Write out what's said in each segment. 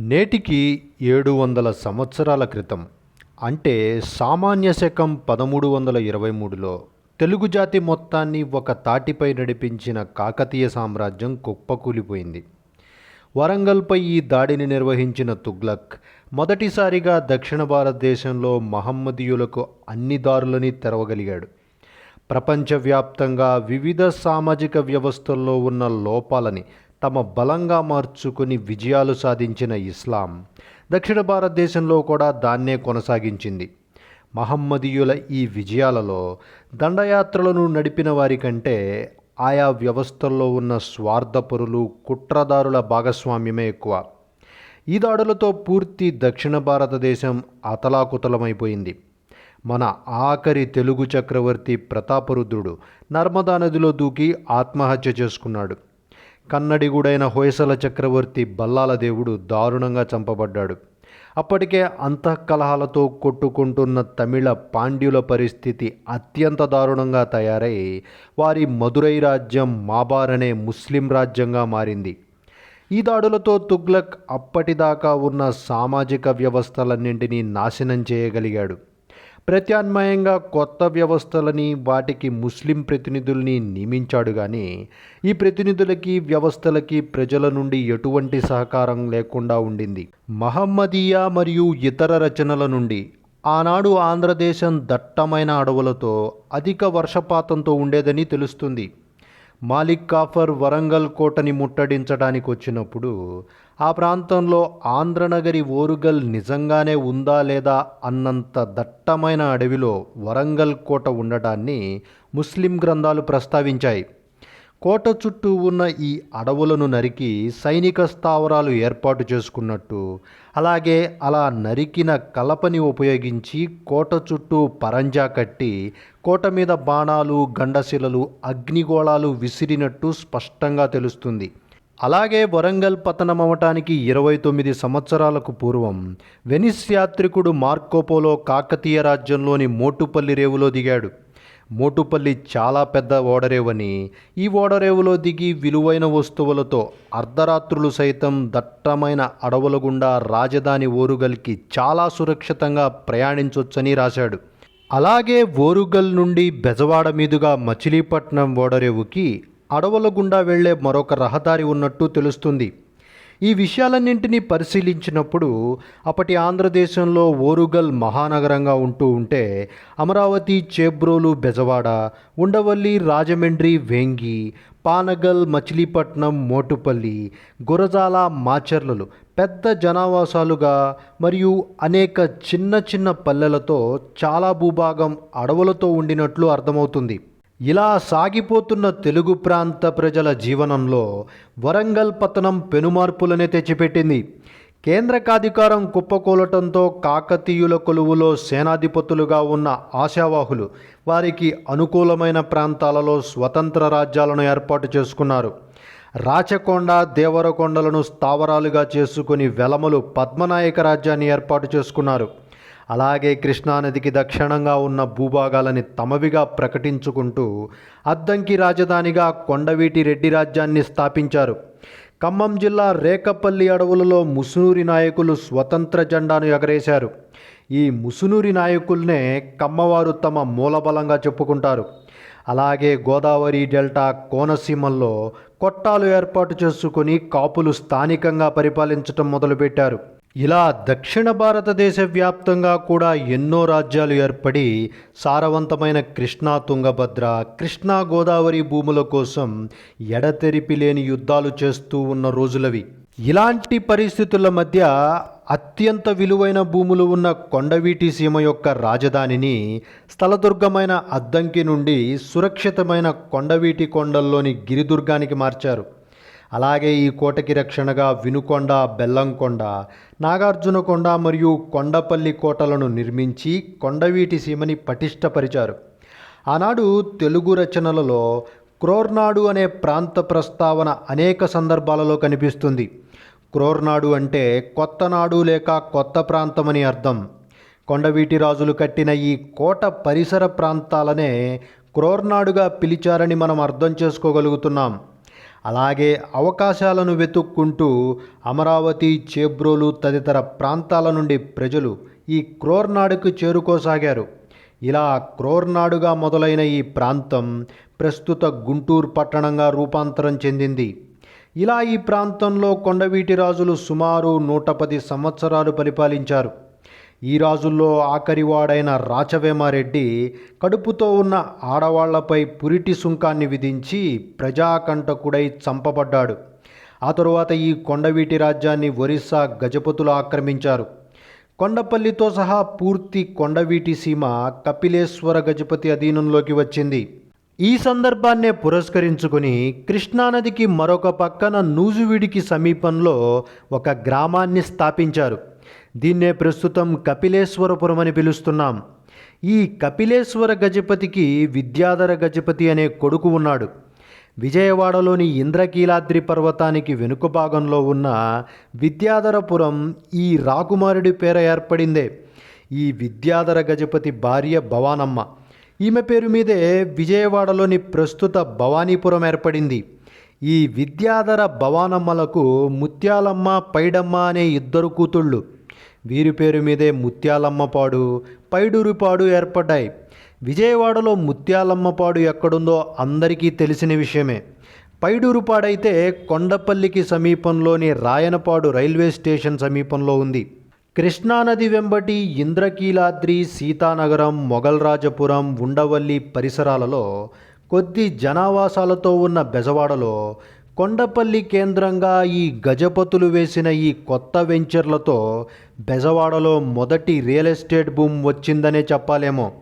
నేటికి ఏడు వందల సంవత్సరాల క్రితం అంటే సామాన్య శకం పదమూడు వందల ఇరవై మూడులో తెలుగు జాతి మొత్తాన్ని ఒక తాటిపై నడిపించిన కాకతీయ సామ్రాజ్యం కుప్పకూలిపోయింది. వరంగల్పై ఈ దాడిని నిర్వహించిన తుగ్లక్ మొదటిసారిగా దక్షిణ భారతదేశంలో మహమ్మదీయులకు అన్ని దారులని తెరవగలిగాడు. ప్రపంచవ్యాప్తంగా వివిధ సామాజిక వ్యవస్థల్లో ఉన్న లోపాలని తమ బలంగా మార్చుకుని విజయాలు సాధించిన ఇస్లాం దక్షిణ భారతదేశంలో కూడా దాన్నే కొనసాగించింది. మహమ్మదీయుల ఈ విజయాలలో దండయాత్రలను నడిపిన వారి కంటే ఆయా వ్యవస్థల్లో ఉన్న స్వార్థపరులు కుట్రదారుల భాగస్వామ్యమే ఎక్కువ. ఈ దాడులతో పూర్తి దక్షిణ భారతదేశం అతలాకుతలమైపోయింది. మన ఆఖరి తెలుగు చక్రవర్తి ప్రతాపరుద్రుడు నర్మదా నదిలో దూకి ఆత్మహత్య చేసుకున్నాడు. కన్నడిగుడైన హొయసల చక్రవర్తి బల్లాల దేవుడు దారుణంగా చంపబడ్డాడు. అప్పటికే అంతఃకలహాలతో కొట్టుకుంటున్న తమిళ పాండ్యుల పరిస్థితి అత్యంత దారుణంగా తయారై వారి మదురై రాజ్యం మాబార్ అనే ముస్లిం రాజ్యంగా మారింది. ఈ దాడులతో తుగ్లక్ అప్పటిదాకా ఉన్న సామాజిక వ్యవస్థలన్నింటినీ నాశనం చేయగలిగాడు. ప్రత్యామ్నాయంగా కొత్త వ్యవస్థలని వాటికి ముస్లిం ప్రతినిధుల్ని నియమించాడు కానీ ఈ ప్రతినిధులకి వ్యవస్థలకి ప్రజల నుండి ఎటువంటి సహకారం లేకుండా ఉండింది. మహమ్మదీయా మరియు ఇతర రచనల నుండి ఆనాడు ఆంధ్రదేశం దట్టమైన అడవులతో అధిక వర్షపాతంతో ఉండేదని తెలుస్తుంది. మాలిక్ కాఫర్ వరంగల్ కోటని ముట్టడించడానికి వచ్చినప్పుడు ఆ ప్రాంతంలో ఆంధ్రనగరి ఓరుగల్ నిజంగానే ఉందా లేదా అన్నంత దట్టమైన అడవిలో వరంగల్ కోట ఉండటాన్ని ముస్లిం గ్రంథాలు ప్రస్తావించాయి. కోట చుట్టూ ఉన్న ఈ అడవులను నరికి సైనిక స్థావరాలు ఏర్పాటు చేసుకున్నట్టు అలాగే అలా నరికిన కలపని ఉపయోగించి కోట చుట్టూ పరంజా కట్టి కోట మీద బాణాలు గండశిలలు అగ్నిగోళాలు విసిరినట్టు స్పష్టంగా తెలుస్తుంది. అలాగే వరంగల్ పతనమవటానికి ఇరవై తొమ్మిది సంవత్సరాలకు పూర్వం వెనిస్ యాత్రికుడు మార్కోపోలో కాకతీయ రాజ్యంలోని మోటుపల్లి రేవులో దిగాడు. మోటుపల్లి చాలా పెద్ద ఓడరేవని ఈ ఓడరేవులో దిగి విలువైన వస్తువులతో అర్ధరాత్రులు సైతం దట్టమైన అడవుల గుండా రాజధాని ఓరుగల్కి చాలా సురక్షితంగా ప్రయాణించొచ్చని రాశాడు. అలాగే ఓరుగల్ నుండి బెజవాడ మీదుగా మచిలీపట్నం ఓడరేవుకి అడవుల గుండా వెళ్ళే మరొక రహదారి ఉన్నట్టు తెలుస్తుంది. ఈ విషయాలన్నింటినీ పరిశీలించినప్పుడు అప్పటి ఆంధ్రదేశంలో ఓరుగల్ మహానగరంగా ఉంటూ ఉంటే అమరావతి చేబ్రోలు బెజవాడ ఉండవల్లి రాజమండ్రి వేంగి పానగల్ మచిలీపట్నం మోటుపల్లి గురజాల మాచర్లలు పెద్ద జనావాసాలుగా మరియు అనేక చిన్న చిన్న పల్లెలతో చాలా భూభాగం అడవులతో ఉండినట్లు అర్థమవుతుంది. ఇలా సాగిపోతున్న తెలుగు ప్రాంత ప్రజల జీవనంలో వరంగల్ పతనం పెనుమార్పులనే తెచ్చిపెట్టింది. కేంద్రకాధికారం కుప్పకూలటంతో కాకతీయుల కొలువులో సేనాధిపతులుగా ఉన్న ఆశావాహులు వారికి అనుకూలమైన ప్రాంతాలలో స్వతంత్ర రాజ్యాలను ఏర్పాటు చేసుకున్నారు. రాచకొండ దేవరకొండలను స్థావరాలుగా చేసుకుని వెలమలు పద్మనాయక రాజ్యాన్ని ఏర్పాటు చేసుకున్నారు. అలాగే కృష్ణానదికి దక్షిణంగా ఉన్న భూభాగాలని తమవిగా ప్రకటించుకుంటూ అద్దంకి రాజధానిగా కొండవీటి రెడ్డి రాజ్యాన్ని స్థాపించారు. ఖమ్మం జిల్లా రేకపల్లి అడవులలో ముసునూరి నాయకులు స్వతంత్ర జెండాను ఎగరేశారు. ఈ ముసునూరి నాయకుల్నే కమ్మవారు తమ మూలబలంగా చెప్పుకుంటారు. అలాగే గోదావరి డెల్టా కోనసీమల్లో కొట్టాలు ఏర్పాటు చేసుకుని కాపులు స్థానికంగా పరిపాలించటం మొదలుపెట్టారు. ఇలా దక్షిణ భారతదేశ వ్యాప్తంగా కూడా ఎన్నో రాజ్యాలు ఏర్పడి సారవంతమైన కృష్ణా తుంగభద్ర కృష్ణా గోదావరి భూముల కోసం ఎడతెరిపి లేని యుద్ధాలు చేస్తూ ఉన్న రోజులవి. ఇలాంటి పరిస్థితుల మధ్య అత్యంత విలువైన భూములు ఉన్న కొండవీటి సీమ యొక్క రాజధానిని స్థలదుర్గమైన అద్దంకి నుండి సురక్షితమైన కొండవీటి కొండల్లోని గిరిదుర్గానికి మార్చారు. అలాగే ఈ కోటకి రక్షణగా వినుకొండ బెల్లంకొండ నాగార్జునకొండ మరియు కొండపల్లి కోటలను నిర్మించి కొండవీటి సీమని పటిష్టపరిచారు. ఆనాడు తెలుగు రచనలలో క్రోర్నాడు అనే ప్రాంత ప్రస్తావన అనేక సందర్భాలలో కనిపిస్తుంది. క్రోర్నాడు అంటే కొత్త నాడు లేక కొత్త ప్రాంతమని అర్థం. కొండవీటి రాజులు కట్టిన ఈ కోట పరిసర ప్రాంతాలనే క్రోర్నాడుగా పిలిచారని మనం అర్థం చేసుకోగలుగుతున్నాం. అలాగే అవకాశాలను వెతుక్కుంటూ అమరావతి చేబ్రోలు తదితర ప్రాంతాల నుండి ప్రజలు ఈ క్రోర్నాడుకు చేరుకోసాగారు. ఇలా క్రోర్నాడుగా మొదలైన ఈ ప్రాంతం ప్రస్తుత గుంటూరు పట్టణంగా రూపాంతరం చెందింది. ఇలా ఈ ప్రాంతంలో కొండవీటి రాజులు సుమారు నూట పది సంవత్సరాలు పరిపాలించారు. ఈ రాజుల్లో ఆఖరివాడైన రాచవేమారెడ్డి కడుపుతో ఉన్న ఆడవాళ్ళపై పురిటి సుంకాన్ని విధించి ప్రజాకంటకుడై చంపబడ్డాడు. ఆ తరువాత ఈ కొండవీటి రాజ్యాన్ని ఒరిస్సా గజపతులు ఆక్రమించారు. కొండపల్లితో సహా పూర్తి కొండవీటి సీమ కపిలేశ్వర గజపతి అధీనంలోకి వచ్చింది. ఈ సందర్భాన్నే పురస్కరించుకొని కృష్ణానదికి మరొక పక్కన నూజువీడికి సమీపంలో ఒక గ్రామాన్ని స్థాపించారు. దీన్నే ప్రస్తుతం కపిలేశ్వరపురం అని పిలుస్తున్నాం. ఈ కపిలేశ్వర గజపతికి విద్యాధర గజపతి అనే కొడుకు ఉన్నాడు. విజయవాడలోని ఇంద్రకీలాద్రి పర్వతానికి వెనుక భాగంలో ఉన్న విద్యాధరపురం ఈ రాకుమారుడి పేర ఏర్పడిందే. ఈ విద్యాధర గజపతి భార్య భవానమ్మ. ఈమె పేరు మీదే విజయవాడలోని ప్రస్తుత భవానీపురం ఏర్పడింది. ఈ విద్యాధర భవానమ్మలకు ముత్యాలమ్మ పైడమ్మ అనే ఇద్దరు కూతుళ్ళు. వీరి పేరు మీదే ముత్యాలమ్మపాడు పైడూరుపాడు ఏర్పడ్డాయి. విజయవాడలో ముత్యాలమ్మపాడు ఎక్కడుందో అందరికీ తెలిసిన విషయమే. పైడూరుపాడైతే కొండపల్లికి సమీపంలోని రాయనపాడు రైల్వే స్టేషన్ సమీపంలో ఉంది. కృష్ణానది వెంబటి ఇంద్రకీలాద్రి సీతానగరం మొగల్రాజపురం ఉండవల్లి పరిసరాలలో కొద్ది జనావాసాలతో ఉన్న బెజవాడలో కొండపల్లి కేంద్రంగా ఈ గజపతులు వేసిన ఈ కొత్త వెంచర్లతో బెజవాడలో మొదటి రియల్ ఎస్టేట్ బూమ్ వచ్చిందనే చెప్పాలేమో.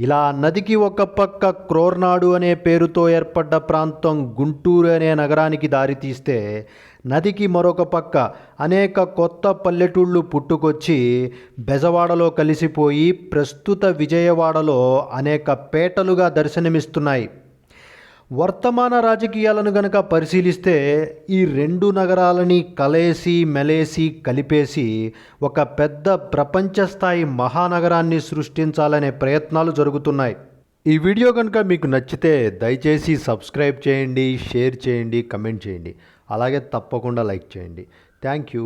ఇలా నదికి ఒక పక్క క్రోర్నాడు అనే పేరుతో ఏర్పడ్డ ప్రాంతం గుంటూరు అనే నగరానికి దారితీస్తే నదికి మరొక పక్క అనేక కొత్త పల్లెటూళ్ళు పుట్టుకొచ్చి బెజవాడలో కలిసిపోయి ప్రస్తుత విజయవాడలో అనేక పేటలుగా దర్శనమిస్తున్నాయి. వర్తమాన రాజకీయాలను గనక పరిశీలిస్తే ఈ రెండు నగరాలని కలేసి మెలేసి కలిపేసి ఒక పెద్ద ప్రపంచ స్థాయి మహానగరాన్ని సృష్టించాలనే ప్రయత్నాలు జరుగుతున్నాయి. ఈ వీడియో కనుక మీకు నచ్చితే దయచేసి సబ్స్క్రైబ్ చేయండి షేర్ చేయండి కమెంట్ చేయండి. అలాగే తప్పకుండా లైక్ చేయండి. Thank you.